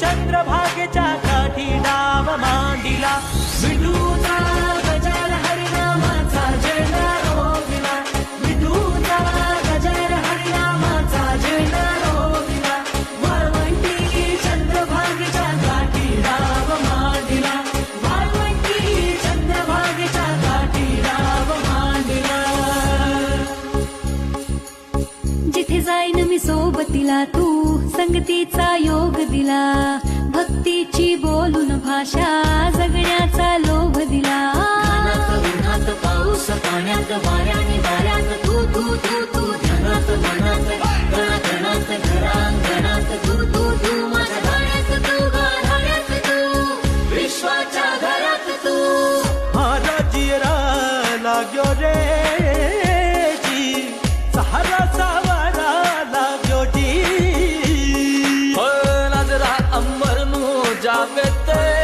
चंद्र भाग्य जाग सोबतीला तू संगतीचा योग दिला. भक्तीची बोलून भाषा जगण्याचा लोभ दिला. उन्हात पाऊस पाण्यात वाऱ्याने वाऱ्यात तू तू तू तू धनात मनात कणाकणात घरांगणात तू तू तू माझ्या गाण्यात तू गाण्यात तू विश्वाच्या घरात तू. मारा जियरा लाग्यो रे जी. सहारा já vete.